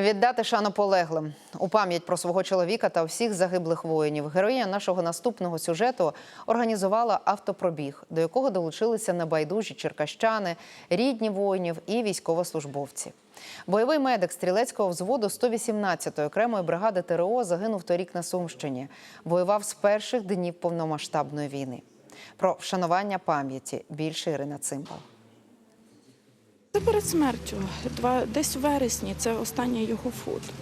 Віддати шану полеглим у пам'ять про свого чоловіка та всіх загиблих воїнів. Героїня нашого наступного сюжету організувала автопробіг, до якого долучилися небайдужі черкащани, рідні воїнів і військовослужбовці. Бойовий медик стрілецького взводу 118-ї окремої бригади ТРО загинув торік на Сумщині. Воював з перших днів повномасштабної війни. Про вшанування пам'яті більше Ірина Цимбал. Це перед смертю. Два, десь у вересні, це останнє його фото.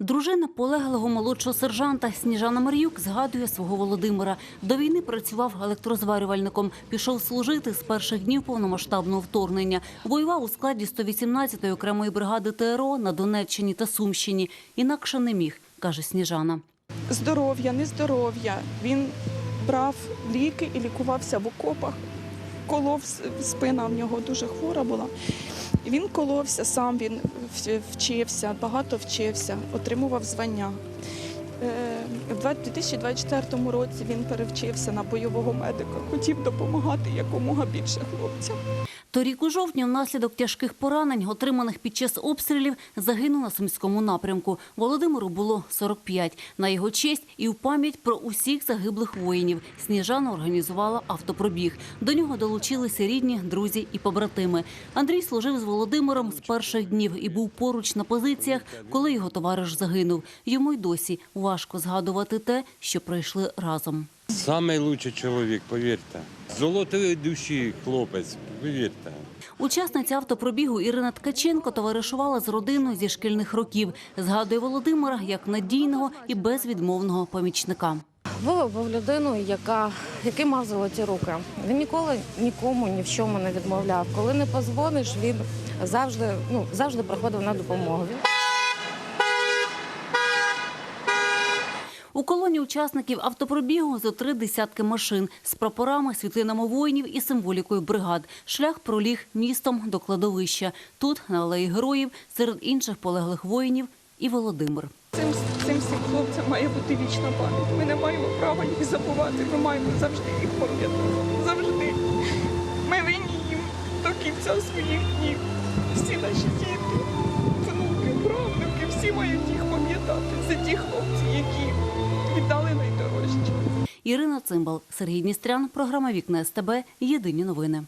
Дружина полеглого молодшого сержанта Сніжана Мар'юк згадує свого Володимира. До війни працював електрозварювальником. Пішов служити з перших днів повномасштабного вторгнення. Воював у складі 118-ї окремої бригади ТРО на Донеччині та Сумщині. Інакше не міг, каже Сніжана. Здоров'я, нездоров'я. Він брав ліки і лікувався в окопах. Колов спина в нього дуже хвора була. Він коловся сам, він вчився, багато вчився, отримував звання. Е, В 2024 році він перевчився на бойового медика, хотів допомагати якомога більше хлопцям. Торік у жовтні внаслідок тяжких поранень, отриманих під час обстрілів, загинув на Сумському напрямку. Володимиру було 45. На його честь і в пам'ять про усіх загиблих воїнів Сніжана організувала автопробіг. До нього долучилися рідні, друзі і побратими. Андрій служив з Володимиром з перших днів і був поруч на позиціях, коли його товариш загинув. Йому й досі важко згадувати те, що пройшли разом. Самий лучший чоловік, повірте. Золотої душі хлопець, повірте. Учасниця автопробігу Ірина Ткаченко товаришувала з родиною зі шкільних років. Згадує Володимира як надійного і безвідмовного помічника. Вова був людиною, яка, який мав золоті руки. Він ніколи нікому ні в чому не відмовляв. Коли не позвониш, він завжди, ну, завжди приходив на допомогу. У колоні учасників автопробігу зо три десятки машин з прапорами, світлинами воїнів і символікою бригад. Шлях проліг містом до кладовища. Тут, на алеї героїв, серед інших полеглих воїнів і Володимир. Цим, цим всім хлопцям має бути вічна пам'ять. Ми не маємо права їх забувати. Ми маємо завжди їх пам'ятати. Завжди. Ми винні їм до кінця своїх днів. Всі наші діти, Ірина Цимбал, Сергій Дністрян, програма Вікне СТБ. Єдині новини.